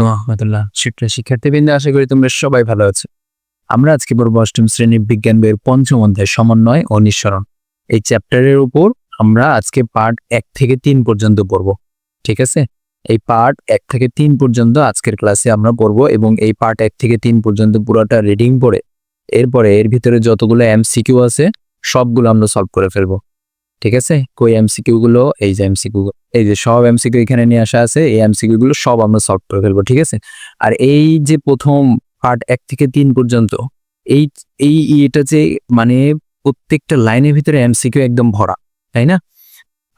রহমতুল্লাহ শিক্ষা শিক্ষার্থীবৃন্দ, আশা করি তোমরা সবাই ভালো আছো। আমরা আজকে পড়ব অষ্টম শ্রেণির বিজ্ঞান বইয়ের পঞ্চম অধ্যায়, সমন্বয় ও নিঃসরণ। এই চ্যাপ্টারের উপর আমরা আজকে পার্ট এক থেকে তিন পর্যন্ত পড়ব, ঠিক আছে? এই পার্ট এক থেকে তিন পর্যন্ত আজকের ক্লাসে আমরা পড়ব এবং এই পার্ট এক থেকে তিন পর্যন্ত পুরোটা রিডিং পড়ে, এরপরে এর ভিতরে যতগুলো এমসিকিউ আছে, সবগুলো আমরা সলভ করে ফেলব। ঠিক আছে? কই এমসিকিউ গুলো? এই যে এমসিকিউ এই যে সব এমসিকিউ এখানে নিয়ে আসা আছে, এই এমসিকিউ গুলো সব আমরা সলভ করে ফেলব, ঠিক আছে? আর এই যে প্রথম পার্ট এক থেকে তিন পর্যন্ত, এই এই এটা যে মানে প্রত্যেকটা লাইনের ভিতরে এমসিকিউ একদম ভরা, তাই না?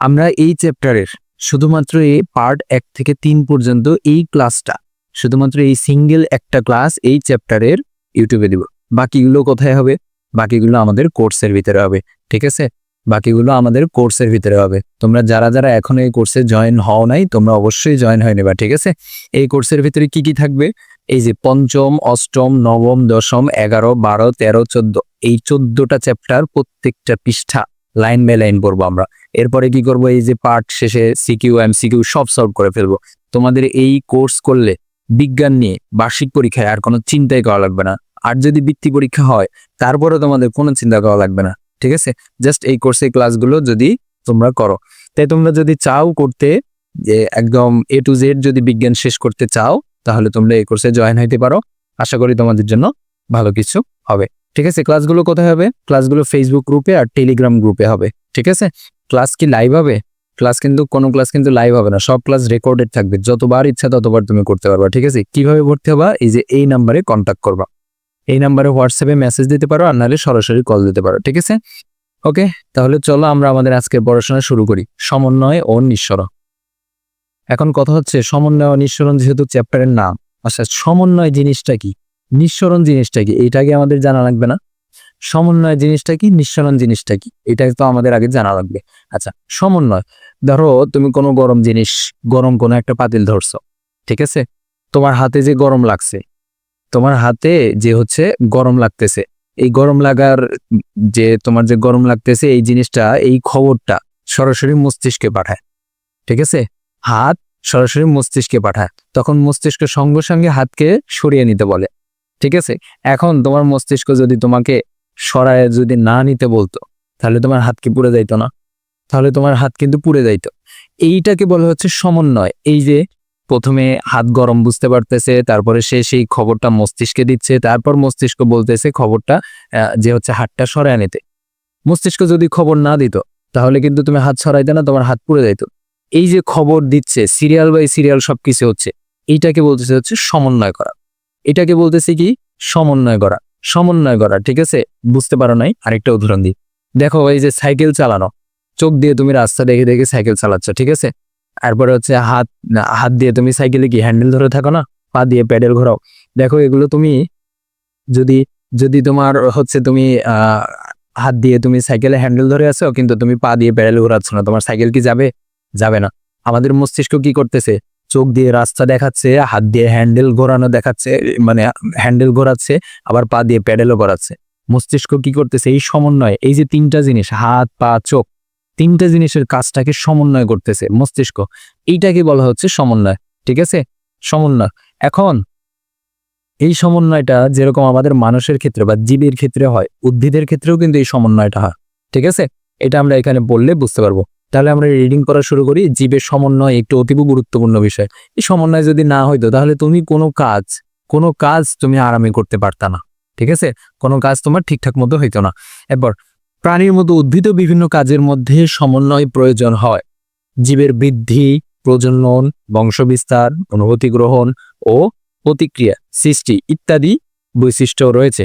আমরা এই চ্যাপ্টারের শুধুমাত্র এই পার্ট এক থেকে তিন পর্যন্ত এই ক্লাসটা শুধুমাত্র এই সিঙ্গেল একটা ক্লাস এই চ্যাপ্টারের ইউটিউবে দিব। বাকিগুলো কোথায় হবে? বাকিগুলো আমাদের কোর্সের ভিতরে হবে, ঠিক আছে? বাকিগুলো আমাদের কোর্সের ভিতরে হবে। তোমরা যারা যারা এখন এই কোর্সে জয়েন হও নাই, তোমরা অবশ্যই জয়েন হয়ে নেবা, ঠিক আছে? এই কোর্সের ভিতরে কি কি থাকবে? এই যে পঞ্চম, অষ্টম, নবম, দশম, এগারো, বারো, তেরো, চোদ্দ, এই চোদ্দটা চ্যাপ্টার প্রত্যেকটা পৃষ্ঠা লাইন বাই লাইন পড়ব আমরা। এরপরে কি করব? এই যে পার্ট শেষে সিকিউ এমসিকিউ সব সলভ করে ফেলব। তোমাদের এই কোর্স করলে বিজ্ঞান নিয়ে বার্ষিক পরীক্ষায় আর কোনো চিন্তাই করা লাগবে না। আর যদি বৃত্তি পরীক্ষা হয় তারপরে তোমাদের কোনো চিন্তা করা লাগবে না। ঠিক আছে? জাস্ট এই কোর্সের ক্লাসগুলো যদি তোমরা করো। তাই তোমরা যদি চাও করতে যে একদম এ টু জেড যদি বিজ্ঞান শেষ করতে চাও, তাহলে তোমরা এই কোর্সে জয়েন হইতে পারো। আশা করি তোমাদের জন্য ভালো কিছু হবে। ঠিক আছে? ক্লাসগুলো কোথায় হবে? ক্লাসগুলো ফেসবুক গ্রুপে আর টেলিগ্রাম গ্রুপে হবে। ঠিক আছে? ক্লাস কি লাইভ হবে? ক্লাস কিন্তু, কোনো ক্লাস কিন্তু লাইভ হবে না। সব ক্লাস রেকর্ডেড থাকবে। যতবার ইচ্ছা ততবার তুমি করতে পারবা। ঠিক আছে? কীভাবে ভর্তি হবা? এই যে এই নাম্বারে কন্ট্যাক্ট করবা। এই নাম্বারে হোয়াটসঅ্যাপে মেসেজ দিতে পারো আর নাহলে সরাসরি কল দিতে পারো, ঠিক আছে? ওকে, তাহলে চলো আমরা আমাদের আজকের পড়াশোনা শুরু করি। সমন্বয় ও নিঃসরণ এখন কথা হচ্ছে সমন্বয় ও নিঃসরণ যেহেতু চ্যাপ্টারের নাম। আচ্ছা সমন্বয় জিনিসটা কি? নিঃসরণ জিনিসটা কি? এইটাকে আমাদের জানা লাগবে না। সমন্বয় জিনিসটা কি? নিঃসরণ জিনিসটা কি? এটা তো আমাদের আগে জানা লাগবে। আচ্ছা সমন্বয়। ধরো তুমি কোনো গরম জিনিস, গরম কোনো একটা পাতিল ধরছো, ঠিক আছে? তোমার হাতে যে গরম লাগছে তোমার হাতে যে হচ্ছে গরম লাগতেছে, এই গরম লাগার যে তোমার যে গরম লাগতেছে, এই জিনিসটা, এই খবরটা সরাসরি মস্তিষ্কে পাঠায়, ঠিক আছে? হাত সরাসরি মস্তিষ্কে পাঠায়, তখন মস্তিষ্ক সঙ্গে সঙ্গে হাতকে সরিয়ে নিতে বলে, ঠিক আছে? এখন তোমার মস্তিষ্ক যদি তোমাকে সরায় যদি না নিতে বলতো, তাহলে তোমার হাত কি পুড়ে যাইতো না? তাহলে তোমার হাত কিন্তু পুড়ে যাইতো। এইটাকে বলা হচ্ছে সমন্বয়, এই যে প্রথমে হাত গরম বুঝতে পারতেছে, তারপরে সে সেই খবরটা মস্তিষ্কে দিচ্ছে, তারপর মস্তিষ্ক বলতেছে খবরটা যে হচ্ছে হাতটা সরায় নিতে। মস্তিষ্ক যদি খবর না দিত, তাহলে কিন্তু তুমি হাত সরাইতে না, তোমার হাত পুড়ে যাইতো। এই যে খবর দিচ্ছে, সিরিয়াল বাই সিরিয়াল সবকিছু হচ্ছে, এইটাকে বলতেছে হচ্ছে সমন্বয় করা। এটাকে বলতেছে কি? সমন্বয় করা। সমন্বয় করা, ঠিক আছে? বুঝতে পারো নাই? আরেকটা উদাহরণ দিই। দেখো এই যে সাইকেল চালানো, চোখ দিয়ে তুমি রাস্তা দেখে দেখে সাইকেল চালাচ্ছ, ঠিক আছে? তারপরে হচ্ছে হাত হাত দিয়ে তুমি সাইকেলে কি হ্যান্ডেল ধরে থাকো না, পা দিয়ে প্যাডেল ঘোরাও। দেখো এগুলো তুমি যদি যদি তোমার হচ্ছে তুমি হাত দিয়ে তুমি সাইকেলে হ্যান্ডেল ধরে আছো, কিন্তু তুমি পা দিয়ে প্যাডেল ঘোরাচ্ছ না, তোমার সাইকেল কি যাবে? যাবে না। আমাদের মস্তিষ্ক কি করতেছে? চোখ দিয়ে রাস্তা দেখাচ্ছে, হাত দিয়ে হ্যান্ডেল ঘোরানো দেখাচ্ছে মানে হ্যান্ডেল ঘোরাচ্ছে, আবার পা দিয়ে প্যাডেলও করাচ্ছে মস্তিষ্ক কি করতেছে? এই সমন্বয়, এই যে তিনটা জিনিস, হাত, পা, চোখ তিনটা জিনিসের কাজটাকে সমন্বয় করতেছে, মস্তিষ্ক। এইটাকে বলা হচ্ছে সমন্বয়, ঠিক আছে? সমন্বয়। এখন এই সমন্বয়টা যেরকম আমাদের মানুষের ক্ষেত্রে বা জীবের ক্ষেত্রে হয়, উদ্ভিদের ক্ষেত্রেও কিন্তু এই সমন্বয়টা হয়, ঠিক আছে? এটা আমরা এখানে বললে বুঝতে পারব। তাহলে আমরা রিডিং করা শুরু করি, জীবের সমন্বয় একটু অতীব গুরুত্বপূর্ণ বিষয়। এই সমন্বয় যদি না হইতো, তাহলে তুমি কোনো কাজ কোনো কাজ তুমি আরামে করতে পারতা না, ঠিক আছে? কোনো কাজ তোমার ঠিকঠাক মতো হইতো না। এরপর প্রাণীর মতো উদ্ভিদও বিভিন্ন কাজের মধ্যে সমন্বয় প্রয়োজন হয়। জীবের বৃদ্ধি, প্রজনন, বংশবিস্তার, অনুভূতি গ্রহণ ও প্রতিক্রিয়া, সৃষ্টি ইত্যাদি বৈশিষ্ট্য রয়েছে।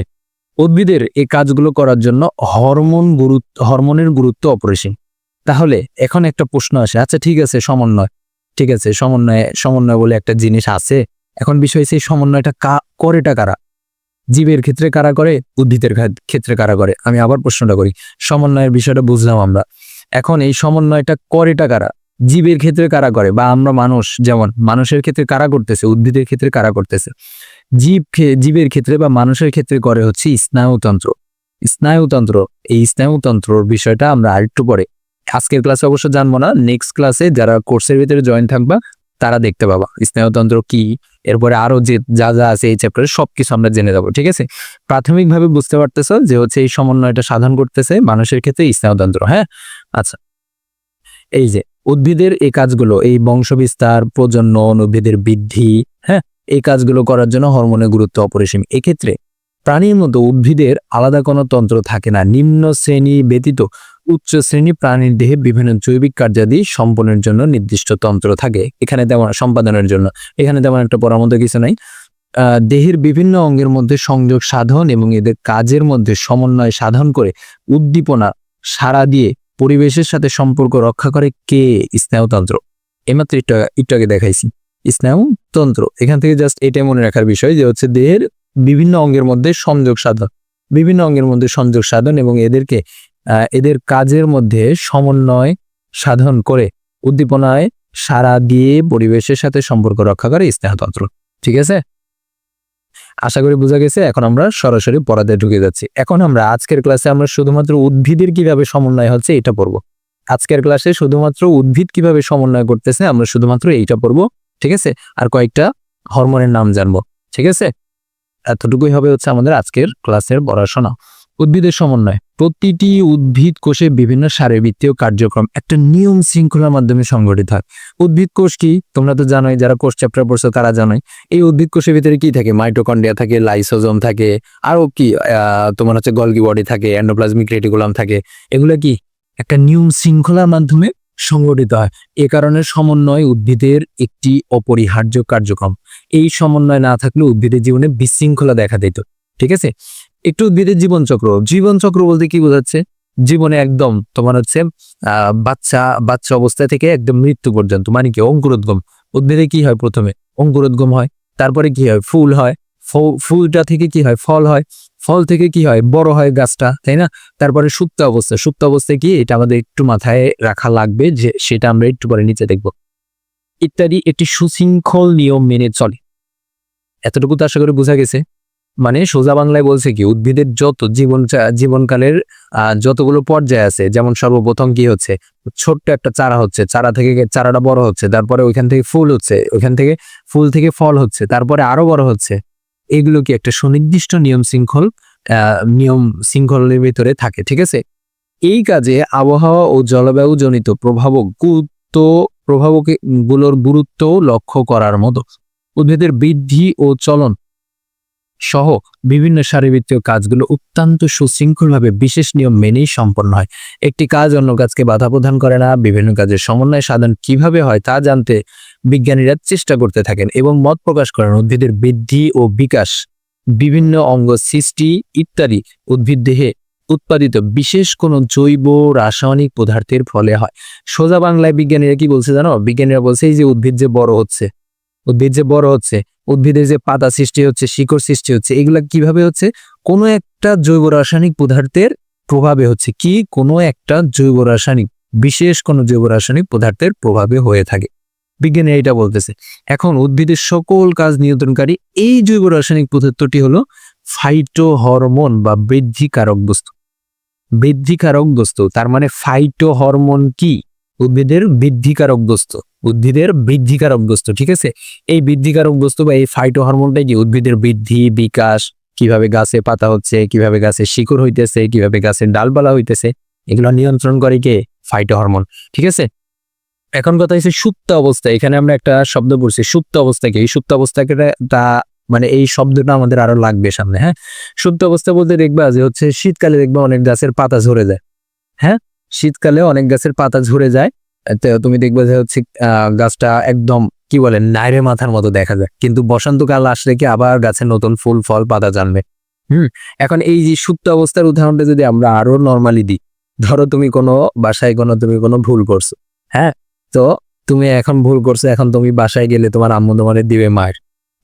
উদ্ভিদের এই কাজগুলো করার জন্য হরমোন গুরুত্ব, হরমোনের গুরুত্ব অপরিসীম। তাহলে এখন একটা প্রশ্ন আসে আচ্ছা ঠিক আছে, সমন্বয়। ঠিক আছে, সমন্বয় সমন্বয় বলে একটা জিনিস আছে। এখন বিষয় সেই সমন্বয়টা কা, করেটা কারা? জীবের ক্ষেত্রে কারা করে? উদ্ভিদের ক্ষেত- ক্ষেত্রে কারা করে? আমি আবার প্রশ্নটা করি। সমন্বয়ের বিষয়টা বুঝলাম আমরা। এখন এই সমন্বয়টা করেটা কারা? জীবের ক্ষেত্রে কারা করে? বা আমরা মানুষ, যেমন মানুষের ক্ষেত্রে কারা করতেছে? উদ্ভিদের ক্ষেত্রে কারা করতেছে? জীব জীবের ক্ষেত্রে বা মানুষের ক্ষেত্রে করে হচ্ছে স্নায়ুতন্ত্র। স্নায়ুতন্ত্র, এই স্নায়ুতন্ত্রর বিষয়টা আমরা আরেকটু পরে। আজকের ক্লাসে অবশ্য জানব না। নেক্সট ক্লাসে যারা কোর্সের ভিতরে জয়েন থাকবা তারা দেখতে পাবা। স্নায়ুতন্ত্র কি? এরপরে আরও যে যা যা আছে এই চ্যাপ্টারে সবকিছু আমরা জেনে যাব, ঠিক আছে? প্রাথমিকভাবে বুঝতে পারতেছ যে হচ্ছে এই সমন্বয়টা সাধন করতেছে মানুষের ক্ষেত্রে স্নায়ুতন্ত্র হ্যাঁ? আচ্ছা। এই যে উদ্ভিদের এই কাজগুলো, এই বংশবিস্তার, প্রজনন, উদ্ভিদের বৃদ্ধি হ্যাঁ? এই কাজগুলো করার জন্য হরমোনের গুরুত্ব অপরিসীম। এক্ষেত্রে প্রাণীর মতো উদ্ভিদের আলাদা কোনো তন্ত্র থাকে না। নিম্ন শ্রেণি ব্যতীত উচ্চ শ্রেণি প্রাণীর দেহে বিভিন্ন জৈবিক কার্যাদি সম্পন্নের জন্য নির্দিষ্ট তন্ত্র থাকে। এখানে তেমন সম্পাদনের জন্য। এখানে তেমন একটা পরামর্শ কিছু নাই। দেহের বিভিন্ন অঙ্গের মধ্যে সংযোগ সাধন এবং এদের কাজের মধ্যে সমন্বয় সাধন করে উদ্দীপনা সাড়া দিয়ে পরিবেশের সাথে সম্পর্ক রক্ষা করে কে? স্নায়ুতন্ত্র এইমাত্র একটু একটু আগে দেখাইছি। স্নায়ুতন্ত্র এখান থেকে জাস্ট এটাই মনে রাখার বিষয় যে হচ্ছে দেহের বিভিন্ন অঙ্গের মধ্যে সংযোগ সাধন, বিভিন্ন অঙ্গের মধ্যে সংযোগ সাধন এবং এদেরকে এদের কাজের মধ্যে সমন্বয় সাধন করে উদ্দীপনায় সারা দিয়ে পরিবেশের সাথে সম্পর্ক রক্ষা করে স্নেহতন্ত্র ঠিক আছে? আশা করি বোঝা গেছে, এখন আমরা সরাসরি পড়াতে ঢুকে যাচ্ছি। এখন আমরা আজকের ক্লাসে আমরা শুধুমাত্র উদ্ভিদের কীভাবে সমন্বয় হচ্ছে এটা পড়ব। আজকের ক্লাসে শুধুমাত্র উদ্ভিদ কীভাবে সমন্বয় করতেছে আমরা শুধুমাত্র এইটা পড়ব। ঠিক আছে? আর কয়েকটা হরমোনের নাম জানব। ঠিক আছে? এতটুকুই হবে হচ্ছে আমাদের আজকের ক্লাসের পড়াশোনা। উদ্ভিদের সমন্বয়। প্রতিটি উদ্ভিদ কোষে বিভিন্ন শারীরবৃত্তীয় কার্যক্রম একটা নিয়ম শৃঙ্খলার মাধ্যমে সংগঠিত হয়। উদ্ভিদ কোষ কি? তোমরা তো জানোই, যারা কোষ চ্যাপ্টার পড়ছো তারা জানোই। এই উদ্ভিদ কোষের ভিতরে কি থাকে? মাইটোকন্ডিয়া থাকে লাইসোজোম থাকে, আরও কি তোমার হচ্ছে গলগি বডি থাকে অ্যান্ডোপ্লাজমিক রেটিকুলাম থাকে। এগুলো কি? একটা নিয়ম শৃঙ্খলার মাধ্যমে সংগঠিত হয়। এ কারণে সমন্বয় উদ্ভিদের একটি অপরিহার্য কার্যক্রম। এই সমন্বয় না থাকলে উদ্ভিদের জীবনে বিশৃঙ্খলা দেখা দিত। ঠিক আছে? একটু উদ্ভিদের জীবনচক্র। জীবনচক্র বলতে কি বোঝাচ্ছে? জীবনে একদম তোমার হচ্ছে বাচ্চা বাচ্চা অবস্থা থেকে একদম মৃত্যু পর্যন্ত। মানে কি? অঙ্কুরোদ্গম। উদ্ভিদে কি হয় প্রথমে? অঙ্কুরোদ্গম হয়। তারপরে কি হয়? ফুল হয়। ফুলটা থেকে কি হয়? ফল হয়। ফল থেকে কি হয়? বড় হয় গাছটা, তাই না? তারপরে সুপ্ত অবস্থা। সুপ্ত অবস্থায় কি? এটা আমাদের একটু মাথায় রাখা লাগবে যে সেটা আমরা একটু পরে নিচে দেখব। ইত্যাদি একটি সুশৃঙ্খল নিয়ম মেনে চলে। এতটুকু তো আশা করি বোঝা গেছে। মানে সোজা বাংলায় বলছে কি, উদ্ভিদের যত জীবন জীবনকালের যতগুলো পর্যায় আছে, যেমন সর্বপ্রথম কি হচ্ছে? ছোট্ট একটা চারা হচ্ছে, চারা থেকে চারাটা বড় হচ্ছে, তারপরে ওইখান থেকে ফুল হচ্ছে, ওইখান থেকে ফুল থেকে ফল হচ্ছে, তারপরে আরও বড় হচ্ছে। এগুলো কি একটা সুনির্দিষ্ট নিয়ম শৃঙ্খল নিয়ম শৃঙ্খলের ভিতরে থাকে, ঠিক আছে? এই কাজে আবহাওয়া ও জলবায়ু জনিত প্রভাবক গুরুত্ব প্রভাবকগুলোর গুরুত্ব লক্ষ্য করার মতো। উদ্ভিদের বৃদ্ধি ও চলন সহ বিভিন্ন শারীরবৃত্তীয় কাজগুলো অত্যন্ত সুশৃঙ্খলভাবে বিশেষ নিয়ম মেনেই সম্পন্ন হয়। একটি কাজ অন্য কাজকে বাধা প্রদান করে না, বিভিন্ন কাজের সমন্বয় সাধন কীভাবে হয় তা জানতে বিজ্ঞানীরা চেষ্টা করতে থাকেন এবং মত প্রকাশ করেন। উদ্ভিদের বৃদ্ধি ও বিকাশ, বিভিন্ন অঙ্গ সৃষ্টি ইত্যাদি উদ্ভিদ দেহে উৎপাদিত। বিশেষ কোনো জৈব রাসায়নিক পদার্থের ফলে হয়। সোজা বাংলায় বিজ্ঞানীরা কি বলছে জানো? বিজ্ঞানীরা বলছে, এই যে উদ্ভিদ যে বড় হচ্ছে, উদ্ভিদ যে বড় হচ্ছে, উদ্ভিদের যে পাতা সৃষ্টি হচ্ছে, শিকড় সৃষ্টি হচ্ছে, এগুলা কীভাবে হচ্ছে? কোনো একটা জৈব রাসায়নিক পদার্থের প্রভাবে হচ্ছে কি? কোনো একটা জৈব রাসায়নিক, বিশেষ কোনো জৈব রাসায়নিক পদার্থের প্রভাবে হয়ে থাকে। বিজ্ঞানী এটা বলতেছে। এখন উদ্ভিদের সকল কাজ নিয়ন্ত্রণকারী এই জৈব রাসায়নিক পদার্থটি হলো ফাইটো হরমোন বা বৃদ্ধিকারক বস্তু। বৃদ্ধিকারক বস্তু, তার মানে ফাইটো হরমোন কি? উদ্ভিদের বৃদ্ধিকারক বস্তু, উদ্ভিদের বৃদ্ধিকারক বস্তু, ঠিক আছে? এই বৃদ্ধিকারক বস্তু বা এই ফাইটো হরমোনটাই কি? উদ্ভিদের বৃদ্ধি, বিকাশ, কীভাবে গাছে পাতা হচ্ছে, কীভাবে গাছে শিকড় হইতেছে, কীভাবে গাছের ডালপালা হইতেছে, এগুলো নিয়ন্ত্রণ করে কে? ফাইটো হরমোন ঠিক আছে? এখন কথা হচ্ছে সুপ্ত অবস্থা। এখানে আমরা একটা শব্দ পড়ছি, সুপ্ত অবস্থাকে এই সুপ্ত অবস্থাকে তা মানে এই শব্দটা আমাদের আরও লাগবে সামনে হ্যাঁ? সুপ্ত অবস্থা বলতে দেখবা যে হচ্ছে শীতকালে দেখবা অনেক গাছের পাতা ঝরে যায় হ্যাঁ? শীতকালে অনেক গাছের পাতা ঝরে যায়। তো তুমি দেখবে যে হচ্ছে গাছটা একদম কি বলে নাইরে মাথার মতো দেখা যায়। কিন্তু বসন্তকাল আসলে কি আবার গাছে নতুন ফুল, ফল, পাতা জানবে হুম? এখন এই যে সুপ্ত অবস্থার উদাহরণটা যদি আমরা আরও নর্মালি দিই, ধরো তুমি কোনো বাসায় কোনো, তুমি কোনো ভুল করছ হ্যাঁ? তো তুমি এখন ভুল করছ, এখন তুমি বাসায় গেলে তোমার আম্মু তোমার দিবে মায়ের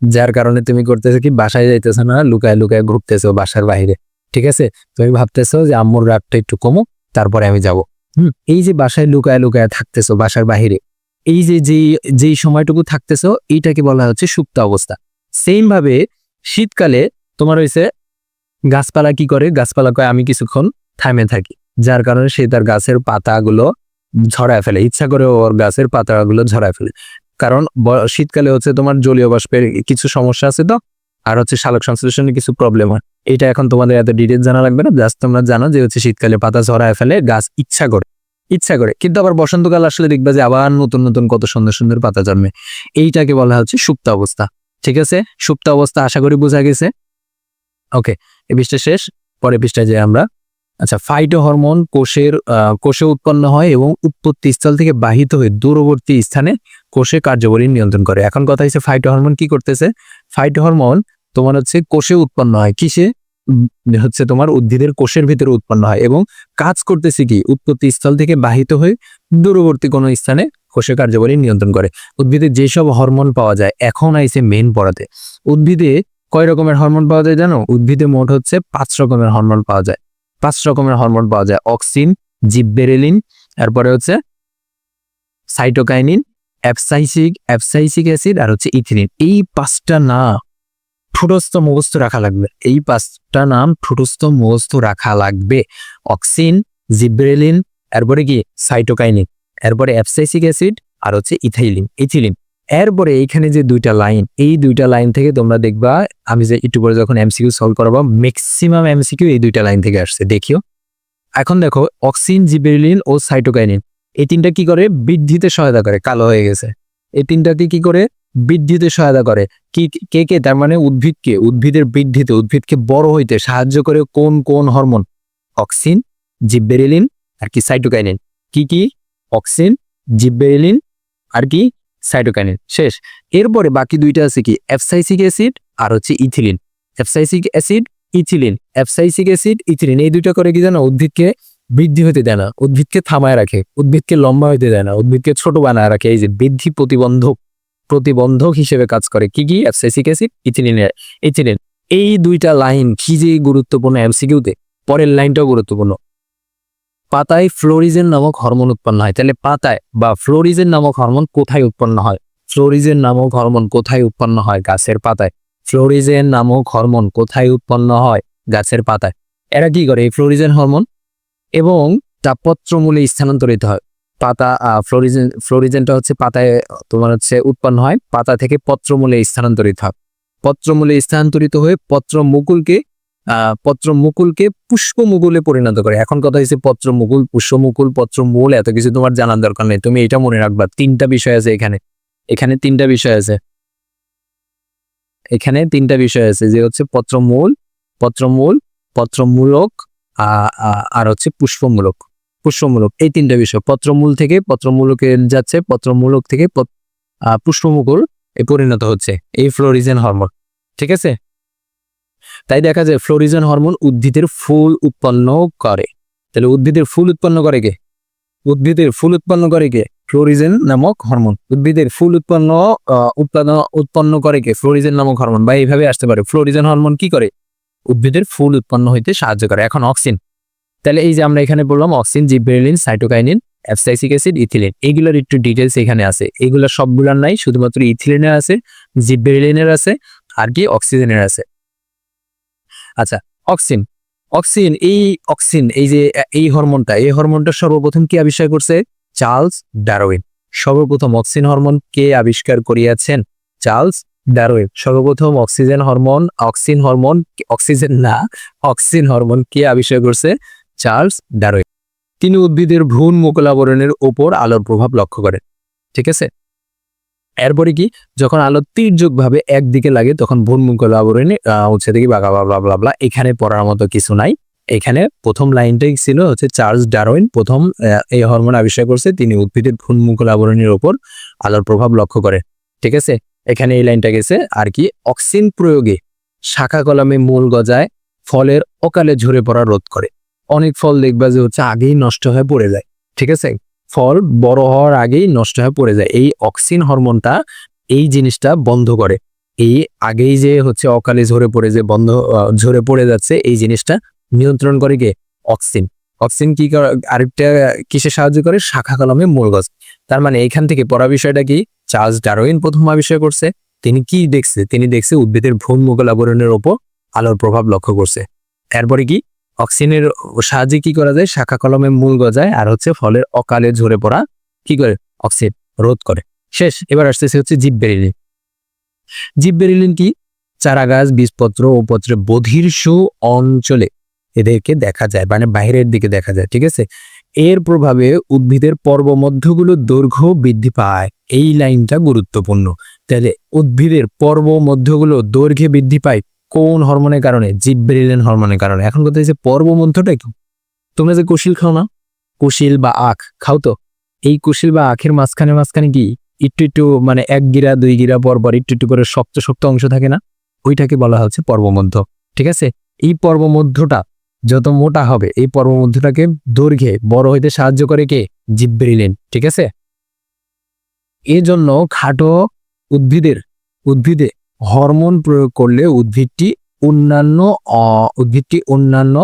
যার কারণে তুমি করতেছো কি, বাসায় যাইতেছো না, লুকায় লুকায় ঘুরতেছো বাসার বাইরে, ঠিক আছে? তুমি ভাবতেছো যে আম্মুর রাগটা একটু কমো, তারপরে আমি যাব। হুম, এই যে বাসায় লুকায় লুকায় থাকতেছো বাসার বাহিরে এই যে যেই যেই সময়টুকু থাকতেছো, এইটাকে বলা হচ্ছে সুপ্ত অবস্থা। সেম ভাবে শীতকালে তোমার হয়েছে গাছপালা কি করে? গাছপালা কয়, আমি কিছুক্ষণ থামে থাকি। যার কারণে সে তার গাছের পাতাগুলো ঝরায় ফেলে, ইচ্ছা করে ওর গাছের পাতাগুলো ঝরায় ফেলে। কারণ শীতকালে হচ্ছে তোমার জলীয় বাষ্পের কিছু সমস্যা আছে তো, আর হচ্ছে সালোক সংশ্লেষণে কিছু প্রবলেম হয়। এটা এখন তোমাদের এত ডিটেলস জানা লাগবে না জাস্ট তোমরা জানো যে হচ্ছে শীতকালে পাতা ঝরায় ফেলে গাছ ইচ্ছা করে ইচ্ছা করে। কিন্তু আবার বসন্তকাল আসলে দেখবা যে আবার নতুন নতুন কত সুন্দর সুন্দর পাতা জন্মে। এইটাকে বলা হচ্ছে সুপ্ত অবস্থা। ঠিক আছে? সুপ্ত অবস্থা আশা করি বোঝা গেছে। ওকে এই পৃষ্ঠা শেষ পরে পৃষ্ঠায় যে আমরা। আচ্ছা ফাইটো হরমোন কোষের কোষে উৎপন্ন হয় এবং উৎপত্তি স্থল থেকে বাহিত হয়ে দূরবর্তী স্থানে কোষে কার্যকরী নিয়ন্ত্রণ করে। এখন কথা হচ্ছে ফাইটো হরমোন কি করতেছে? ফাইটো হরমোন তোমার হচ্ছে কোষে উৎপন্ন হয়। কিসে? হচ্ছে তোমার উদ্ভিদের কোষের ভিতরে উৎপন্ন হয় এবং কাজ করতেছে কি? উৎপত্তি স্থল থেকে বাহিত হয়ে দূরবর্তী কোনো স্থানে কোষে কার্যকরী নিয়ন্ত্রণ করে। উদ্ভিদে যেসব হরমোন পাওয়া যায়, এখন আইসে মেন পড়াতে। উদ্ভিদে কয় রকমের হরমোন পাওয়া যায় জানো? উদ্ভিদে মোট হচ্ছে পাঁচ রকমের হরমোন পাওয়া যায়। পাঁচ রকমের হরমোন পাওয়া যায়, অক্সিন, জিববেরেলিন এরপরে হচ্ছে সাইটোকাইনিন, অ্যাপসাইসিক অ্যাপসাইসিক অ্যাসিড আর হচ্ছে ইথিলিন। এই পাঁচটা নাম ঠুটস্থ মুখস্থ রাখা লাগবে। এই পাঁচটা নাম ঠুটস্থ মুখস্থ রাখা লাগবে। অক্সিন জিব্রেলিন এরপরে কি? সাইটোকাইনিন এরপরে অ্যাপসাইসিক অ্যাসিড আর হচ্ছে ইথাইলিন, ইথিলিন। এরপরে এইখানে যে দুইটা লাইন, এই দুইটা লাইন থেকে তোমরা দেখবা, আমি যে একটু পরে যখন এমসিকিউ সলভ করাবো ম্যাক্সিমাম এমসিকিউ এই দুইটা লাইন থেকে আসছে, দেখিও। এখন দেখো অক্সিন জিবেরিলিন ও সাইটোকাইনিন এই তিনটা কি করে? বৃদ্ধিতে সহায়তা করে, কালো হয়ে গেছে। এই তিনটাকে কি করে? বৃদ্ধিতে সহায়তা করে। কি, কে কে? তার মানে উদ্ভিদকে, উদ্ভিদের বৃদ্ধিতে, উদ্ভিদকে বড় হইতে সাহায্য করে কোন কোন হরমোন? অক্সিন জিব্বেরিলিন আর কি সাইটোকাইনিন কি কি? অক্সিন জিব্বেরিলিন আর কি সাইটোকাইনিন শেষ। এরপরে বাকি দুইটা আছে কি? অ্যাপসাইসিক অ্যাসিড আর হচ্ছে ethylene abscisic acid ethylene abscisic acid ethylene এই দুইটা করে কি জানো? উদ্ভিদকে বৃদ্ধি হতে দেয় না। উদ্ভিদকে থামায় রাখে। উদ্ভিদকে লম্বা হতে দেয় না। উদ্ভিদকে ছোট বানায় রাখে। এই যে বৃদ্ধি প্রতিবন্ধক প্রতিবন্ধক হিসেবে কাজ করে কি কি? অ্যাপসাইসিক অ্যাসিড ইথিলিনের ইথিলিন এই দুইটা লাইন কি যে গুরুত্বপূর্ণ? এমসিকিউতে পরের লাইনটাও গুরুত্বপূর্ণ। পাতায় ফ্লোরিজেন নামক হরমোন উৎপন্ন হয়। তাহলে পাতায় বা ফ্লোরিজেন নামক হরমোন কোথায় উৎপন্ন হয়? ফ্লোরিজেন নামক হরমোন কোথায় উৎপন্ন হয়? গাছের পাতায়। ফ্লোরিজেন নামক হরমোন কোথায় উৎপন্ন হয়? গাছের পাতায়। এরা কি করে? এই ফ্লোরিজেন হরমোন এবং তা পত্রমূলে স্থানান্তরিত হয়। পাতা ফ্লোরিজেন, ফ্লোরিজেনটা হচ্ছে পাতায় তোমার হচ্ছে উৎপন্ন হয়। পাতা থেকে পত্রমূলে স্থানান্তরিত হয়। পত্রমূলে স্থানান্তরিত হয়ে পত্র মুকুলকে পত্র মুকুলকে পুষ্প মুকুলে পরিণত করে। এখন কথা হচ্ছে পত্র মুকুল, পুষ্প মুকুল, পত্র মূল এত কিছু তোমার জানার দরকার নেই। তুমি এটা মনে রাখবা, তিনটা বিষয় আছে এখানে। এখানে তিনটা বিষয় আছে। এখানে তিনটা বিষয় আছে যে হচ্ছে পত্রমূল পত্রমূল পত্রমূলক আর হচ্ছে পুষ্পমূলক পুষ্পমূলক এই তিনটা বিষয়। পত্রমূল থেকে পত্রমূলকে যাচ্ছে পত্রমূলক থেকে পুষ্পমুকুল এ পরিণত হচ্ছে। এই ফ্লোরিজেন হরমোন ঠিক আছে? তাই দেখা যায় ফ্লোরিজেন হরমোন উদ্ভিদের ফুল উৎপন্ন করে। তাহলে উদ্ভিদের ফুল উৎপন্ন করে কে? উদ্ভিদের ফুল উৎপন্ন করে কে? ফ্লোরিজেন নামক হরমোন। উদ্ভিদের ফুল উৎপন্ন উৎপাদন উৎপন্ন করে কে? ফ্লোরিজেন নামক হরমোন। বা এইভাবে আসতে পারে। ফ্লোরিজেন হরমোন কি করে? উদ্ভিদের ফুল উৎপন্ন হইতে সাহায্য করে। এখন অক্সিন। তাহলে এই যে আমরা এখানে বললাম auxin, gibberellin, cytokinin, abscisic acid, ethylene. এইগুলোর একটু ডিটেলস এখানে আছে। এগুলো সবগুলোর নাই, শুধুমাত্র ইথিলিনের আছে, জিব্রেলিনের আছে, আর কি অক্সিজেনের আছে। আচ্ছা অক্সিন। অক্সিন, এই অক্সিন, এই যে, এই হরমোনটা এই হরমোনটা সর্বপ্রথম কি আবিষ্কার করছে? Charles Darwin. সর্বপ্রথম অক্সিন হরমোন কে আবিষ্কার করিয়াছেন? Charles Darwin. সর্বপ্রথম oxygen hormone, auxin hormone, oxygen না, অক্সিন হরমোন কে আবিষ্কার করছে? Charles Darwin. তিনি উদ্ভিদের ভ্রূণ মুকুল আবরণের ওপর আলোর প্রভাব লক্ষ্য করেন। ঠিক আছে? এরপরে কি? যখন আলো তীর্যক ভাবে একদিকে লাগে, তখন ভ্রূণ মুকুল আবরণে হচ্ছে দেখি বাগা বাবলা বাবলা এখানে পড়ার মতো কিছু নাই। এখানে প্রথম লাইনটাই ছিল হচ্ছে চার্লস ডারউইন, প্রথম এই হরমোন আবিষ্কার করছে, তিনি উদ্ভিদের ভ্রূণ মুকুল আবরণের ওপর আলোর প্রভাব লক্ষ্য করে। ঠিক আছে? এখানে এই লাইনটা গেছে, আর কি, অক্সিন প্রয়োগে শাখা কলমে মূল গজায় ফলের অকালে ঝরে পড়া রোধ করে। অনেক ফল দেখবা যে হচ্ছে আগেই নষ্ট হয়ে পড়ে যায়। ঠিক আছে? ফল বড় হওয়ার আগেই নষ্ট হয়ে পড়ে যায়। এই অক্সিন হরমোনটা এই জিনিসটা বন্ধ করে। এই আগেই যে হচ্ছে অকালে ঝরে পড়ে যে বন্ধ ঝরে পড়ে যাচ্ছে, এই জিনিসটা নিয়ন্ত্রণ করে কে? অক্সিন। অক্সিন কি আরেকটা কিসে সাহায্য করে? শাখা কলমে মূল গজ তার মানে এখান থেকে পড়া বিষয়টা কি? চার্লস ডারোইন প্রথম আবিষ্কার করছে। তিনি কি দেখছে? তিনি দেখছে উদ্ভিদের ভ্রূণ মুগল আবরণের ওপর আলোর প্রভাব লক্ষ্য করছে। এরপরে কি? অক্সিনের সাহায্যে কি করা যায়? শাখা কলমে মূল গজায় আর হচ্ছে ফলের অকালে ঝরে পড়া কি করে? অক্সিন রোধ করে। শেষ, এবার আসতেছে হচ্ছে জিব্বেরিলিন। জিব্বেরিলিন কি? চারা গাছ বীজপত্র ও পত্রে বধির্ষ অঞ্চলে এদেরকে দেখা যায় মানে বাইরের দিকে দেখা যায়, ঠিক আছে? এর প্রভাবে উদ্ভিদের পর্বমধ্যগুলো দৈর্ঘ্য বৃদ্ধি পায়। এই লাইনটা গুরুত্বপূর্ণ। তাহলে উদ্ভিদের পর্ব মধ্যগুলো দৈর্ঘ্যে বৃদ্ধি পায় কোন হরমোনের কারণে? জিব্বেরিলিন হরমোনের কারণে। এখন কথা হচ্ছে পর্ব মধ্যটা কি? তোমরা যে কুশিল খাও না? কুশিল বা আখ খাও তো? এই কুশিল বা আখের মাঝখানে মাঝখানে কি একটু একটু মানে এক গিরা, দুই গিরা পর পর একটু একটু করে শক্ত শক্ত অংশ থাকে না? ওইটাকে বলা হচ্ছে পর্বমধ্য। ঠিক আছে? এই পর্বমধ্যটা যত মোটা হবে, এই পর্বমধ্যটাকে দৈর্ঘ্যে বড় হইতে সাহায্য করে কে? জিব্বেরিলিন ঠিক আছে? এজন্য খাটো উদ্ভিদের, উদ্ভিদে হরমোন প্রয়োগ করলে উদ্ভিদটি অন্যান্য উদ্ভিদটি অন্যান্য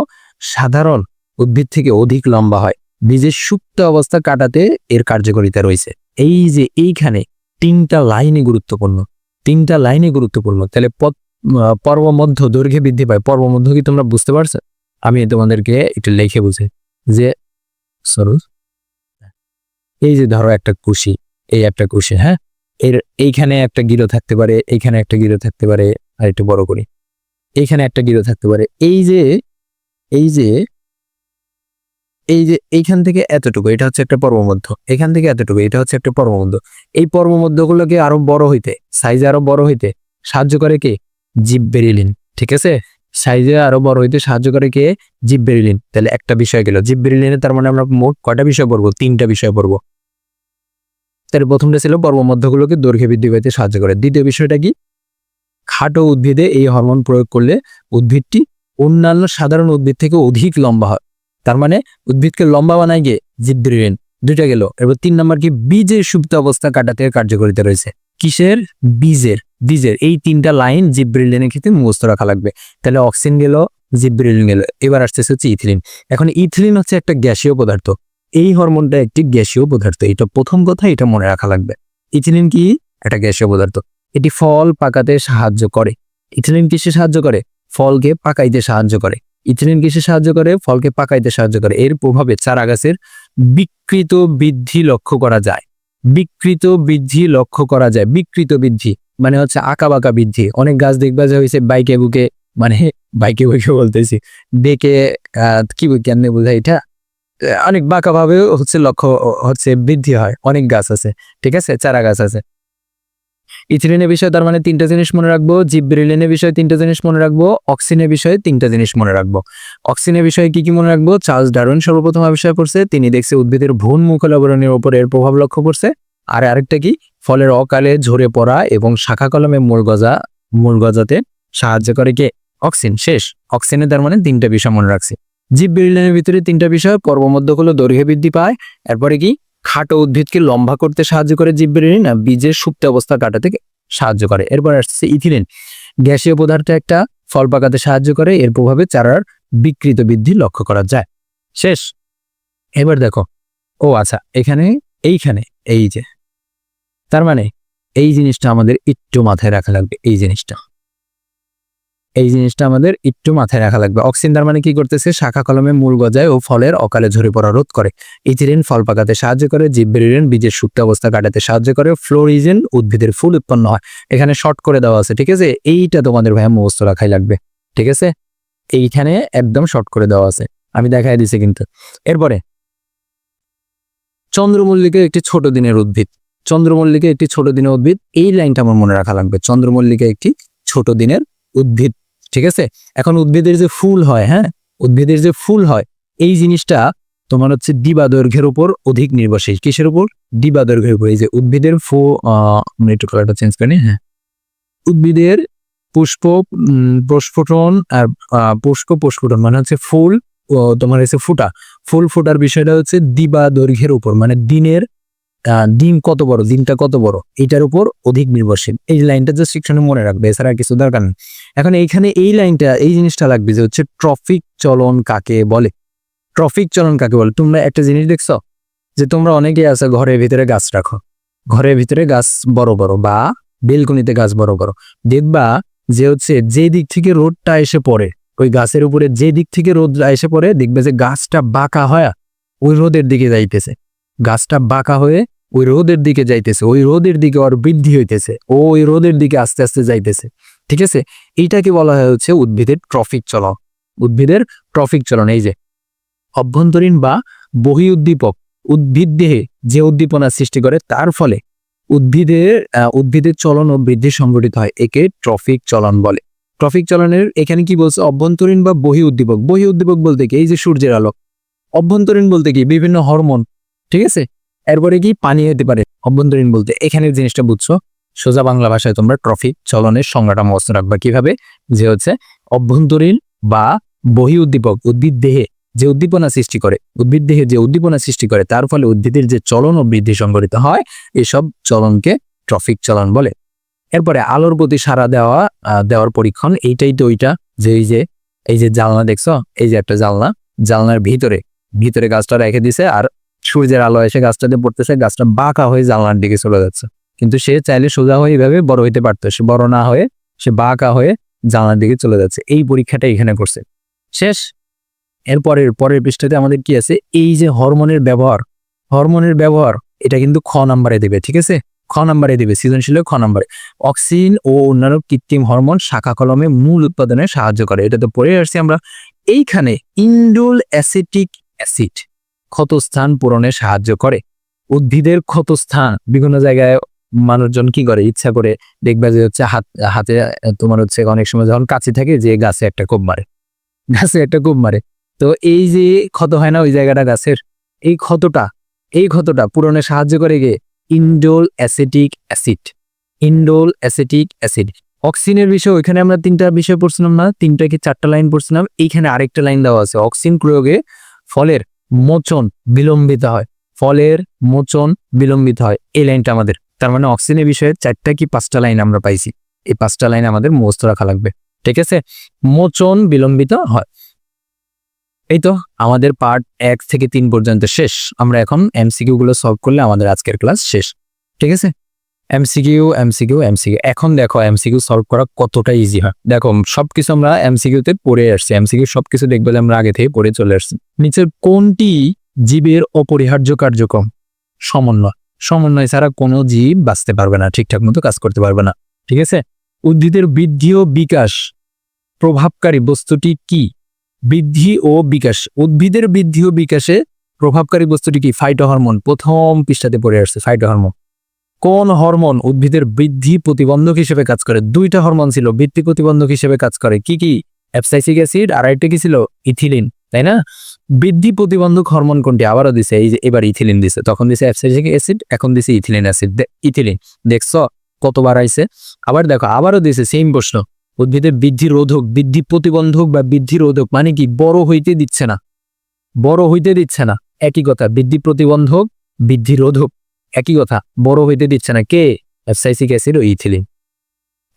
সাধারণ উদ্ভিদ থেকে অধিক লম্বা হয়। বীজের সুপ্ত অবস্থা কাটাতে এর কার্যকারিতা রয়েছে। এই যে এইখানে তিনটা লাইনে গুরুত্বপূর্ণ। তিনটা লাইনে গুরুত্বপূর্ণ। তাহলে পর্বমধ্য দৈর্ঘ্যে বৃদ্ধি পায়। পর্বমধ্য কি তোমরা বুঝতে পারছ? আমি তোমাদেরকে একটু লিখে বুঝে যে সরোজ এই যে ধরো একটা কুশি। এই একটা কুশি হ্যাঁ? এর, এইখানে একটা গিরো থাকতে পারে, এইখানে একটা গিরো থাকতে পারে, আর একটু বড় করি। এইখানে একটা গিরো থাকতে পারে। এই যে এই যে এই যে এইখান থেকে এতটুকু, এটা হচ্ছে একটা পর্বমধ্য। এখান থেকে এতটুকু, এটা হচ্ছে একটা পর্বমধ্য। এই পর্বমধ্যগুলোকে আরও বড় হইতে সাইজে আরও বড় হইতে সাহায্য করে কে? জিববেরিলিন ঠিক আছে? সাইজে আরও বড় হইতে সাহায্য করে কে? জিববেরিলিন তাহলে একটা বিষয় গেল। জিববেরিলিনে তার মানে আমরা মোট কয়টা বিষয় পড়ব? তিনটা বিষয় পড়ব। তাহলে প্রথমটা ছিল পর্বমধ্যগুলোকে দৈর্ঘ্য বৃদ্ধি পেতে সাহায্য করে। দ্বিতীয় বিষয়টা কি? খাটো উদ্ভিদে এই হরমোন প্রয়োগ করলে উদ্ভিদটি অন্যান্য সাধারণ উদ্ভিদ থেকে অধিক লম্বা হয়। তার মানে উদ্ভিদকে লম্বা বানায় গিয়ে জিব্রিন দুইটা গেল। এবার তিন নম্বর কি? বীজের সুপ্ত অবস্থা কাটাতে কার্যকারিতা রয়েছে। কিসের? বীজের। বীজের। এই তিনটা লাইন জিব্রিলিনের ক্ষেত্রে মুখস্থ রাখা লাগবে। তাহলে অক্সিজেন গেল জিব্রিলিন গেল। এবার আসতেছে হচ্ছে ইথিলিন। এখন ইথিলিন হচ্ছে একটা গ্যাসীয় পদার্থ। এই হরমোনটা একটি গ্যাসীয় পদার্থ। এটা প্রথম কথা, এটা মনে রাখা লাগবে। ইথিলিন কি? একটা গ্যাসীয় পদার্থ। এটি ফল পাকাতে সাহায্য করে। ইথিলিন কিসে সাহায্য করে? ফলকে পাকাইতে সাহায্য করে। ইথিলিন কিসে সাহায্য করে? ফলকে পাকাইতে সাহায্য করে। এর প্রভাবে চারা গাছের বিকৃত বৃদ্ধি লক্ষ্য করা যায়। বিকৃত বৃদ্ধি লক্ষ্য করা যায়। বিকৃত বৃদ্ধি মানে হচ্ছে আঁকা বাঁকা বৃদ্ধি। অনেক গাছ দেখবা যে হয়েছে বাইকে বুকে মানে বাইকে বুকে বলতেছি বেকে কি কেমনে বোঝায় এটা? অনেক বাঁকা ভাবে হচ্ছে লক্ষ্য হচ্ছে বৃদ্ধি হয়। অনেক গাছ আছে, ঠিক আছে? চারা গাছ আছে। ইথিলিনের বিষয়ে তার মানে তিনটা জিনিস মনে রাখব। জিব্রিলিনের বিষয়ে তিনটা জিনিস মনে রাখব। অক্সিনের বিষয়ে তিনটা জিনিস মনে রাখব। অক্সিনের বিষয়ে কি কি মনে রাখব? চার্লস ডারউইন সর্বপ্রথম আবিষ্কার করছে। তিনি দেখছে উদ্ভিদের ভ্রূণ মুখল আবরণের উপর এর প্রভাব লক্ষ্য করছে। আর আরেকটা কি? ফলের অকালে ঝরে পড়া এবং শাখা কলমে মূল গজা, মূল গজাতে সাহায্য করে কে? অক্সিন। শেষ। অক্সিনে তার মানে তিনটা বিষয় মনে রাখছে। জীব বিড়িলের ভিতরে তিনটা বিষয় পর্বমধ্যগুলো দৈর্ঘ্য বৃদ্ধি পায়। এরপরে কি? খাটো উদ্ভিদকে লম্বা করতে সাহায্য করে জীব বিড়িলিন না বীজের সুপ্ত অবস্থা কাটাতে সাহায্য করে। এরপর আসছে ইথিলিন। গ্যাসীয় পদার্থ একটা ফল পাকাতে সাহায্য করে, এর প্রভাবে চারার বিকৃত বৃদ্ধি লক্ষ্য করা যায়। শেষ। এবার দেখো। ও আচ্ছা এখানে, এইখানে, এই যে। তার মানে এই জিনিসটা আমাদের একটু মাথায় রাখা লাগবে, এই জিনিসটা। এই জিনিসটা আমাদের একটু মাথায় রাখা লাগবে। অক্সিন তার মানে কি করতেছে? শাখা কলমে মূল গজায় ও ফলের অকালে ঝরে পড়া রোধ করে। ইথিলিন ফল পাকাতে সাহায্য করে জিব্বেরিন বীজের সুপ্ত অবস্থা কাটাতে সাহায্য করে, ফ্লোরিজেন উদ্ভিদের ফুল উৎপন্ন হয়। এখানে শর্ট করে দেওয়া আছে, ঠিক আছে? এইটা তোমাদের ভাইয়া মুখস্থ রাখাই লাগবে, ঠিক আছে? এইখানে একদম শর্ট করে দেওয়া আছে। আমি দেখাই দিছি কিন্তু। এরপরে, চন্দ্রমল্লিকা একটি ছোট দিনের উদ্ভিদ। চন্দ্রমল্লিকা একটি ছোট দিনের উদ্ভিদ। এই লাইনটা আমার মনে রাখা লাগবে। চন্দ্রমল্লিকা একটি ছোট দিনের উদ্ভিদ। ঠিক আছে? এখন উদ্ভিদের যে ফুল হয় হ্যাঁ? উদ্ভিদের যে ফুল হয়, এই জিনিসটা তোমার হচ্ছে দিবা দৈর্ঘ্যের উপর অধিক নির্ভরশীল। কিসের উপর? দিবা দৈর্ঘ্যের উপর। এই যে উদ্ভিদের ফু একটু কালারটা চেঞ্জ করি হ্যাঁ? উদ্ভিদের পুষ্প প্রস্ফুটন আর পুষ্প প্রস্ফুটন মানে হচ্ছে ফুল তোমার হচ্ছে ফুটা। ফুল ফোটার বিষয়টা হচ্ছে দিবা দৈর্ঘ্যের উপর মানে দিনের দিন কত বড় দিনটা কত বড়, এটার উপর অধিক নির্ভরশীল। এই লাইনটা জাস্ট শিক্ষণে মনে রাখবে, এছাড়া কিছু দরকার নেই। এখন এইখানে এই লাইনটা, এই জিনিসটা লাগবে যে হচ্ছে ট্রফিক চলন কাকে বলে। ট্রফিক চলন কাকে বলে? তোমরা একটা জিনিস দেখছ? যে তোমরা অনেকেই আছে ঘরের ভিতরে গাছ রাখো। ঘরের ভিতরে গাছ বড় বড় বা বেলকনিতে গাছ বড় বড়। দেখবা যে হচ্ছে যে দিক থেকে রোদটা এসে পড়ে, ওই গাছের উপরে যে দিক থেকে রোদটা এসে পড়ে, দেখবে যে গাছটা বাঁকা হয় ওই রোদের দিকে যাইতেছে। গাছটা বাঁকা হয়ে ওই রোদের দিকে যাইতেছে, ওই রোদের দিকে ওর বৃদ্ধি হইতেছে, ও ওই রোদের দিকে আস্তে আস্তে যাইতেছে। ঠিক আছে? এইটাকে বলা হয় হচ্ছে উদ্ভিদের ট্রফিক চলন। উদ্ভিদের ট্রফিক চলন, এই যে। অভ্যন্তরীণ বা বহি উদ্দীপক উদ্ভিদ দেহে যে উদ্দীপনা সৃষ্টি করে, তার ফলে উদ্ভিদের উদ্ভিদের চলন ও বৃদ্ধি সংঘটিত হয়, একে ট্রফিক চলন বলে। ট্রফিক চলনের এখানে কি বলছে? অভ্যন্তরীণ বা বহি উদ্দীপক বহি উদ্দীপক বলতে কি? এই যে সূর্যের আলো। অভ্যন্তরীণ বলতে কি? বিভিন্ন হরমোন ঠিক আছে? এরপরে কি? পানি হতে পারে। অভ্যন্তরীণ বলতে, এখানের জিনিসটা বুঝছ? সোজা বাংলা ভাষায় তোমরা ট্রফিক চলনের সংজ্ঞাটা মস্ত রাখবা কীভাবে? যে হচ্ছে, অভ্যন্তরীণ বা বহি উদ্দীপক, উদ্ভিদ দেহে যে উদ্দীপনা সৃষ্টি করে, উদ্ভিদ দেহে যে উদ্দীপনা সৃষ্টি করে, তার ফলে উদ্ভিদের যে চলন ও বৃদ্ধি সংঘটিত হয়, এসব চলনকে ট্রফিক চলন বলে। এরপরে আলোর প্রতি সারা দেওয়া দেওয়ার পরীক্ষণ, এইটাই তো ওইটা। যে এই যে এই যে জানলা দেখছ? এই যে একটা জানলা জানলার ভিতরে ভিতরে গাছটা রেখে দিছে আর সূর্যের আলো এসে গাছটাতে পড়তেছে, গাছটা বাঁকা হয়ে জানলার দিকে চলে যাচ্ছে। কিন্তু সে চাইলে সোজা হয়ে এইভাবে বড় হইতে পারতো, সে বড় না হয়ে সে বাঁকা হয়ে জানলার দিকে চলে যাচ্ছে। এই পরীক্ষাটা এখানে করছে। শেষ। এরপরের, পরের পৃষ্ঠাতে আমাদের কি আছে? এই যে হরমোনের ব্যবহার হরমোনের ব্যবহার, এটা কিন্তু খ নাম্বারে দেবে, ঠিক আছে? খ নাম্বারে দেবে সৃজনশীল খ নাম্বারে। অক্সিজেন ও অন্যান্য কৃত্রিম হরমোন শাখা কলমে মূল উৎপাদনে সাহায্য করে। এটা তো পড়ে আসছি আমরা, এইখানে ইন্ডোল অ্যাসিটিক অ্যাসিড ক্ষতস্থান পূরণে সাহায্য করে। উদ্ভিদের ক্ষতস্থান, বিভিন্ন জায়গায় মানুষজন কি করে? ইচ্ছা করে দেখবে যে হচ্ছে হাত, হাতে তোমার হচ্ছে অনেক সময় যখন কাছে থাকে যে গাছে একটা কোপ মারে। গাছে একটা কোপ মারে। তো এই যে ক্ষত হয় না ওই জায়গাটা গাছের? এই ক্ষতটা এই ক্ষতটা পূরণে সাহায্য করে গে indole acetic acid. Indole acetic acid. অক্সিনের বিষয়, ওইখানে আমরা তিনটা বিষয় পড়ছিলাম না? তিনটা কি চারটা লাইন পড়ছিলাম? এইখানে আরেকটা লাইন দেওয়া আছে। অক্সিন প্রয়োগে ফলের মোচন বিলম্বিত হয়। ফলের মোচন বিলম্বিত হয়। এই লাইনটা আমাদের। তার মানে অক্সিনের বিষয়ে চারটা কি পাঁচটা লাইন আমরা পাইছি? এই পাঁচটা লাইন আমাদের মুখস্থ রাখা লাগবে। ঠিক আছে? মোচন বিলম্বিত হয়। এই তো আমাদের পার্ট এক থেকে তিন পর্যন্ত শেষ। আমরা এখন এমসিকিউ গুলো সলভ করলে আমাদের আজকের ক্লাস শেষ। ঠিক আছে? এমসিকিউ এমসিকিউ এমসিকিউ এখন দেখো এমসিকিউ সলভ করা কতটা ইজি হয়। দেখো, সবকিছু আমরা এমসিকিউতে পড়ে আসছি। এমসিকিউ সবকিছু দেখবে আমরা আগে থেকে পড়ে চলে আসছি। নিচের কোনটি জীবের অপরিহার্য কার্যক্রম? সমন্বয়। সমন্বয় ছাড়া কোনো জীব বাঁচতে পারবে না, ঠিকঠাক মতো কাজ করতে পারবে না। ঠিক আছে? উদ্ভিদের বৃদ্ধি ও বিকাশ প্রভাবকারী বস্তুটি কি? বৃদ্ধি ও বিকাশ। উদ্ভিদের বৃদ্ধি ও বিকাশে প্রভাবকারী বস্তুটি কি? ফাইটো হরমোন প্রথম পৃষ্ঠাতে পড়ে আসছে ফাইটো হরমোন কোন হরমোন উদ্ভিদের বৃদ্ধি প্রতিবন্ধক হিসেবে কাজ করে? দুইটা হরমোন ছিল, বৃদ্ধি প্রতিবন্ধক হিসেবে কাজ করে। কি কি? অ্যাপসাইসিক অ্যাসিড আর আরেকটা কি ছিল? ইথিলিন, তাই না? বৃদ্ধি প্রতিবন্ধক হরমোন কোনটি? আবারও দিছে, এই যে এবার ইথিলিন দিছে। তখন দিছে অ্যাপসাইসিক অ্যাসিড, এখন দিছে ইথিলিন অ্যাসিড। ইথিলিন, দেখছ কতবার আইছে? আবার দেখো, আবারও দিছে সেম প্রশ্ন। উদ্ভিদের বৃদ্ধি রোধক, বৃদ্ধি প্রতিবন্ধক বা বৃদ্ধি রোধক মানে কি? বড় হইতে দিচ্ছে না। বড় হইতে দিচ্ছে না। একই কথা, বৃদ্ধি প্রতিবন্ধক, বৃদ্ধি রোধক। একই কথা, বড় হইতে দিচ্ছে না। কে? অ্যাপসাইসিক অ্যাসিড ও ইথিলিন।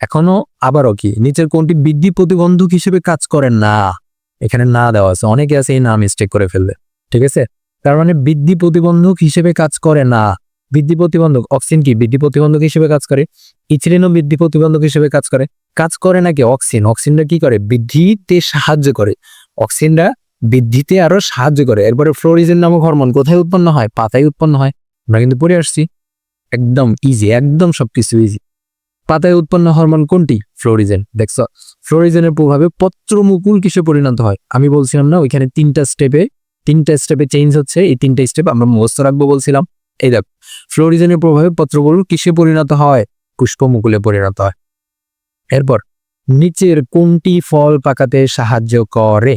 এখনও আবারও কি? নিচের কোনটি বৃদ্ধি প্রতিবন্ধক হিসেবে কাজ করে? না। এখানে না দেওয়া আছে। অনেকে আছে এই না মিস্টেক করে ফেলবে ঠিক আছে? তার মানে বৃদ্ধি প্রতিবন্ধক হিসেবে কাজ করে? না। বৃদ্ধি প্রতিবন্ধক, অক্সিন কি? বৃদ্ধি প্রতিবন্ধক হিসেবে কাজ করে। ইথিলিনও বৃদ্ধি প্রতিবন্ধক হিসেবে কাজ করে। কাজ করে নাকি অক্সিন। অক্সিনটা কি করে? বৃদ্ধিতে সাহায্য করে। অক্সিনটা বৃদ্ধিতে আরও সাহায্য করে। এরপরে ফ্লোরিজেন নামক হরমোন কোথায় উৎপন্ন হয়? পাতায় উৎপন্ন হয়। আমরা কিন্তু পড়ে আসছি। একদম ইজি একদম সবকিছু ইজি পাতায় উৎপন্ন হরমোন কোনটি? ফ্লোরিজেন দেখছ? ফ্লোরিজেনের প্রভাবে পত্রমুকুল কিসে পরিণত হয়? আমি বলছিলাম না, ওইখানে তিনটা স্টেপে তিনটা স্টেপে চেঞ্জ হচ্ছে, এই তিনটা স্টেপ আমরা মুখস্থ রাখব বলছিলাম। এই দেখ ফ্লোরিজেনের প্রভাবে পত্রগুলো কিসে পরিণত হয়? পুষ্পমুকুলে পরিণত হয়। এরপর, নিচের কোনটি ফল পাকাতে সাহায্য করে?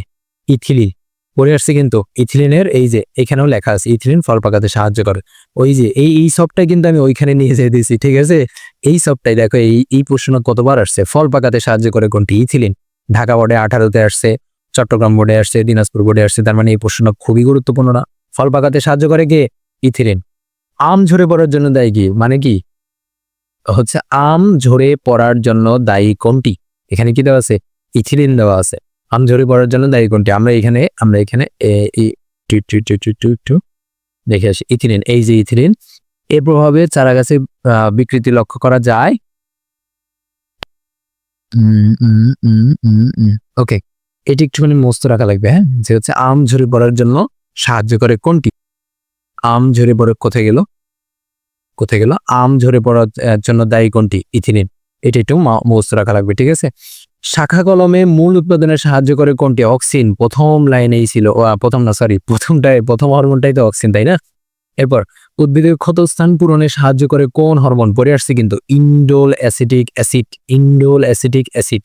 ইথিলিন। পড়ে আসছে কিন্তু ইথিলিনের এই যে এখানেও লেখা আছে, ইথিলিন ফল পাকাতে সাহায্য করে। ওই যে এই এই সবটাই কিন্তু আমি ওইখানে নিয়ে যেয়ে দিয়েছি, ঠিক আছে? এই সবটাই দেখো, এই এই প্রশ্ন কতবার আসছে? ফল পাকাতে সাহায্য করে কোনটি? ইথিলিন। ঢাকা বোর্ডে আঠারোতে আসছে, চট্টগ্রাম বোর্ডে আসছে, দিনাজপুর বোর্ডে আসছে, তার মানে এই প্রশ্ন খুবই গুরুত্বপূর্ণ না। ফল পাকাতে সাহায্য করে কে? ইথিলিন। আম ঝরে পড়ার জন্য দায়ী কি? মানে কি? হচ্ছে আম ঝরে পড়ার জন্য দায়ী কোনটি? এখানে কি দেওয়া আছে? ইথিলিন দেওয়া আছে। আম ঝরে পড়ার জন্য দায়ী কোনটি? আমরা এখানে আমরা এখানে দেখে আসি। ইথিলিন, এই যে ইথিলিন, এর প্রভাবে চারা গাছে বিকৃতি লক্ষ্য করা যায়। ওকে, এটি একটুখানি মস্ত রাখা লাগবে হ্যাঁ? যে হচ্ছে আম ঝরে পড়ার জন্য সাহায্য করে কোনটি? আম ঝরে পড়ে কোথায় গেল? কোথায় গেল? আম ঝরে পড়ার জন্য দায়ী কোনটি? ইথিলিন, এটা একটু মস্ত রাখা লাগবে, ঠিক আছে? শাখা কলমে মূল উৎপাদনে সাহায্য করে কোনটি? অক্সিন। প্রথম লাইনেই ছিল প্রথম না সরি প্রথমটাই প্রথম হরমোনটাই তো অক্সিন, তাই না? এরপর, উদ্ভিদের ক্ষতস্থান পূরণে সাহায্য করে কোন হরমোন? পরে আসছে কিন্তু indole acetic acid, indole acetic acid.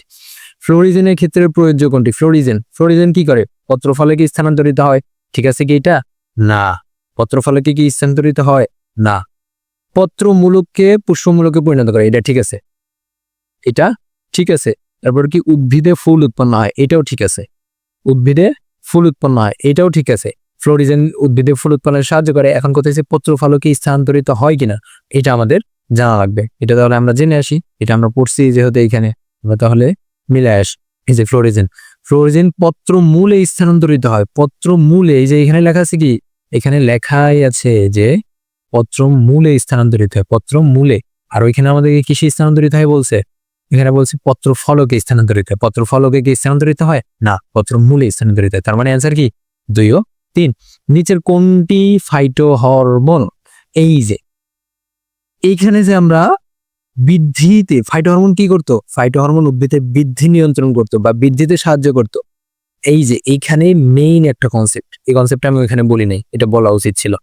ফ্লোরিজেনের ক্ষেত্রে প্রযোজ্য কোনটি? ফ্লোরিজেন। ফ্লোরিজেন কি করে? পত্রফলকে স্থানান্তরিত হয়। ঠিক আছে কি এটা? না। পত্রফলকে কি স্থানান্তরিত হয়? না। পত্রমূলককে পুষ্পমূলকে পরিণত করে, এটা ঠিক আছে? এটা ঠিক আছে। তারপর কি উদ্ভিদে ফুল উৎপন্ন হয়? এটাও ঠিক আছে। উদ্ভিদে ফুল উৎপন্ন হয়, এটাও ঠিক আছে। ফ্লোরিজেন উদ্ভিদে ফুল উৎপন্নে সাহায্য করে। এখন কোথায় যে পত্রফলকে স্থানান্তরিত হয় কিনা? এটা আমাদের জানা লাগবে। এটা তাহলে আমরা জেনে আসি। এটা আমরা পড়ছি যেহেতু এইখানে। আমরা তাহলে মিলে আস এই যে ফ্লোরিজেন। ফ্লোরিজেন পত্র মূলে স্থানান্তরিত হয়। পত্র মূলে এই যে এখানে লেখা আছে কি? এখানে লেখাই আছে যে পত্র মূলে স্থানান্তরিত হয়। পত্র মূলে আর ওইখানে আমাদেরকে কৃষি স্থানান্তরিত হয় বলছে? এখানে বলছে পত্র ফলকে স্থানান্তরিত হয়। পত্র ফলকে কি স্থানান্তরিত হয়? না পত্র মূলে স্থানান্তরিত হয়। তার মানে অ্যান্সার কি? দুই ও তিন। নিচের কোনটি ফাইটো হরমোন এই যে, এইখানে যে আমরা বৃদ্ধিতে ফাইটো হরমোন কি করতো? ফাইটো হরমোন উদ্ভিদের বৃদ্ধি নিয়ন্ত্রণ করতো বা বৃদ্ধিতে সাহায্য করতো। এই যে, এইখানে মেইন একটা কনসেপ্ট এই কনসেপ্টটা আমি ওইখানে বলি নাই। এটা বলা উচিত ছিল।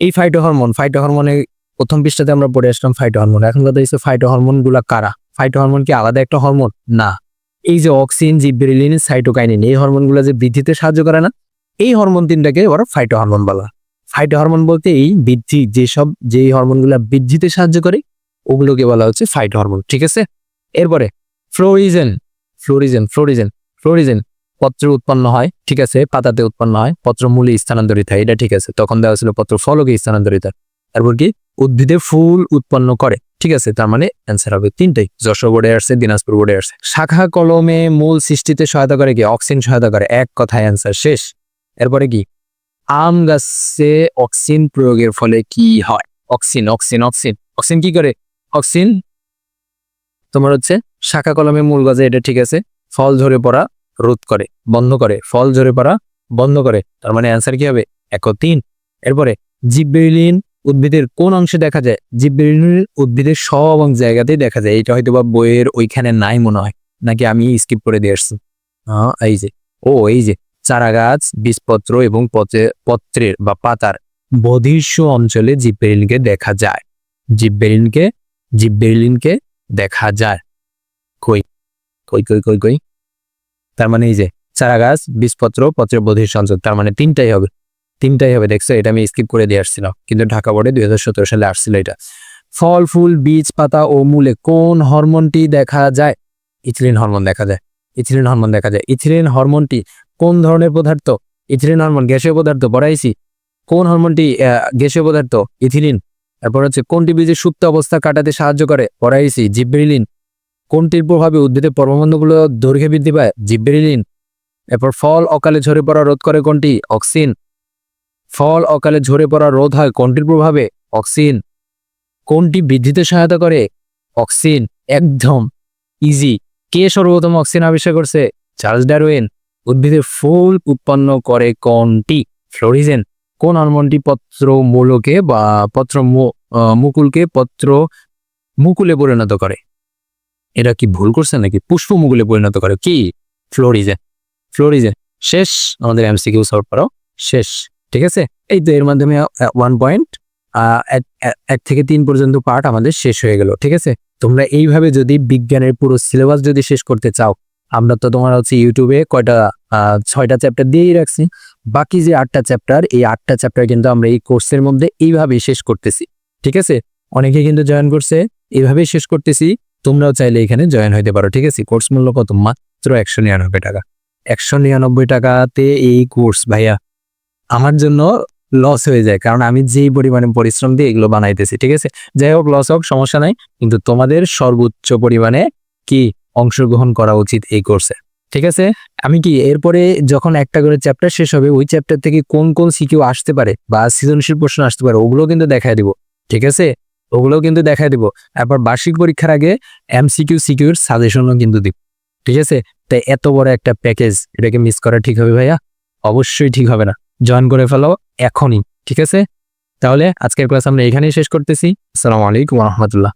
এই ফাইটো হরমোন ফাইটো হরমোনে প্রথম পৃষ্ঠাতে আমরা পড়ে আসলাম ফাইটো হরমোন এখন কথা হচ্ছে ফাইটো হরমোনগুলা কারা? ফাইটো হরমোন কি আলাদা একটা হরমোন না। এই যে অক্সিন জিব্রেলিন সাইটোকাইনিন এই হরমোনগুলো যে বৃদ্ধিতে সাহায্য করে না, এই হরমোন তিনটাকে ওরা ফাইটো হরমোন বলা। ফাইটো হরমোন বলতে এই বৃদ্ধি, যেসব, যেই হরমোনগুলো বৃদ্ধিতে সাহায্য করে, ওগুলোকে বলা হচ্ছে ফাইটো হরমোন ঠিক আছে? এরপরে ফ্লোরিজেন ফ্লোরিজেন ফ্লোরিজেন ফ্লোরিজেন পত্র উৎপন্ন হয়, ঠিক আছে? পাতাতে উৎপন্ন হয়, পত্র মূলে স্থানান্তরিত হয়, এটা ঠিক আছে। তখন দেওয়া ছিল পত্র ফলকে স্থানান্তরিত। তারপর কি? উদ্ভিদে ফুল উৎপন্ন করে। ঠিক আছে, তার মানে অ্যান্সার হবে তিনটাই। যশোর বোর্ডে আসছে, দিনাজপুর বোর্ডে আসছে। শাখা কলমে মূল সৃষ্টিতে সহায়তা করে কি? অক্সিজেন সহায়তা করে। এক কথায় অ্যান্সার শেষ। এরপরে কি? আম গাছে অক্সিন প্রয়োগের ফলে কি হয়? অক্সিন অক্সিন অক্সিন অক্সিন কি করে? অক্সিন তোমার হচ্ছে শাখা কলমে মূল গাছে, এটা ঠিক আছে, ফল ঝরে পড়া, রোধ করে, বন্ধ করে। ফল ঝরে পড়া, বন্ধ করে। তার মানে অ্যান্সার কি হবে? এক তিন। এরপরে জিব্বেরিলিন উদ্ভিদের কোন অংশে দেখা যায়? জিব্বেরিলিন উদ্ভিদের সব জায়গাতেই দেখা যায়। এটা হয়তো বা বইয়ের ওইখানে নাই মনে হয়। নাকি আমি স্কিপ করে দিয়ে আসছি? হ্যাঁ এই যে। ও, এই যে। চারা গাছ বীজপত্র এবং পত্রে পত্রের বা পাতার বধির্ষ অঞ্চলে জিব্বেরিনকে দেখা যায়। জিব্বেরিনকে জিব্বেরিলিনকে দেখা যায়। কই? কই কই কই কই? তার মানে এই যে চারা গাছ বীজপত্র, পত্রের বধির অঞ্চল, তার মানে তিনটাই হবে। তিনটাই হবে, দেখছ? এটা আমি স্কিপ করে দিয়ে আসছিলাম। কিন্তু ঢাকা বোর্ডে দুই সালে আসছিল এটা। ফল, ফুল, বীজ, পাতা ও মূলে কোন হরমোনটি দেখা যায়? ইথিলিন হরমোন দেখা যায়। ইথিলিন হরমোন দেখা যায়। ইথিলিন হরমোনটি কোন ধরনের পদার্থ? ইথিলিন হরমোন গ্যাসীয় পদার্থ পড়াইছি কোন হরমোনটি গ্যাসীয় পদার্থ? ইথিলিন। তারপর হচ্ছে, কোনটি বীজের সুপ্ত অবস্থা কাটাতে সাহায্য করে? পড়াইছি জিব্রেলিন। কোনটির প্রভাবে উদ্ভিদের পর্ববন্ধগুলো দৈর্ঘ্যে বৃদ্ধি পায়? জিব্রেলিন। এরপর ফল, অকালে ঝরে পড়া রোধ করে কোনটি? অক্সিন। ফল অকালে ঝরে পড়া রোধ হয় কোনটির প্রভাবে? অক্সিন। কোনটি বৃদ্ধিতে সহায়তা করে? অক্সিন। একদম। ইজি। কে সর্বপ্রথম অক্সিন আবিষ্কার করছে? Charles Darwin. উদ্ভিদের ফুল উৎপন্ন করে কোনটি? ফ্লোরিজেন। কোন হরমোনটি পত্র মূলকে বা পত্র মুকুলকে পত্র মুকুলে পরিণত করে? এটা কি ভুল করছে নাকি? পুষ্প মুকুলে পরিণত করে। কি? ফ্লোরিজেন। ফ্লোরিজেন। শেষ। আমাদের এমসিকিউ করো। শেষ। ঠিক আছে? এই তো এর মাধ্যমে ওয়ান পয়েন্ট এক থেকে তিন পর্যন্ত পার্ট আমাদের শেষ হয়ে গেল, ঠিক আছে? তোমরা এইভাবে যদি বিজ্ঞানের পুরো সিলেবাস যদি শেষ করতে চাও, আমরা তো তোমার হচ্ছে ইউটিউবে কয়টা ছয়টা চ্যাপ্টার দিয়েই রাখছি। বাকি যে আটটা চ্যাপ্টার এই আটটা চ্যাপ্টার কিন্তু আমরা এই কোর্সের মধ্যে এইভাবেই শেষ করতেছি, ঠিক আছে? অনেকে কিন্তু জয়েন করছে এইভাবেই শেষ করতেছি, তোমরাও চাইলে এখানে জয়েন হইতে পারো, ঠিক আছে? কোর্স মূল্য কত? মাত্র একশো নিরানব্বই টাকা। একশো নিরানব্বই টাকাতে এই কোর্স ভাইয়া আমার জন্য লস হয়ে যায়। কারণ আমি যেই পরিমাণে পরিশ্রম দিয়ে এগুলো বানাইতেছি, ঠিক আছে? যাই হোক লস হোক, সমস্যা নাই। কিন্তু তোমাদের সর্বোচ্চ পরিমাণে কি অংশগ্রহণ করা উচিত এই কোর্সে ঠিক আছে? আমি কি এরপরে যখন একটা করে চ্যাপ্টার শেষ হবে, ওই চ্যাপ্টার থেকে কোন কোন সিকিউ আসতে পারে বা সৃজনশীল প্রশ্ন আসতে পারে, ওগুলো কিন্তু দেখায় দিব, ঠিক আছে? ওগুলোও কিন্তু দেখায় দিব। তারপর বার্ষিক পরীক্ষার আগে এমসিকিউ সিকিউর সাজেশনও কিন্তু দিব, ঠিক আছে? তাই এত বড় একটা প্যাকেজ এটাকে মিস করা ঠিক হবে ভাইয়া? অবশ্যই ঠিক হবে না। জয়েন করে ফেলো এখনই, ঠিক আছে? তাহলে আজকের ক্লাস আমরা এখানেই শেষ করতেছি। আসসালামু আলাইকুম রহমতুল্লাহ।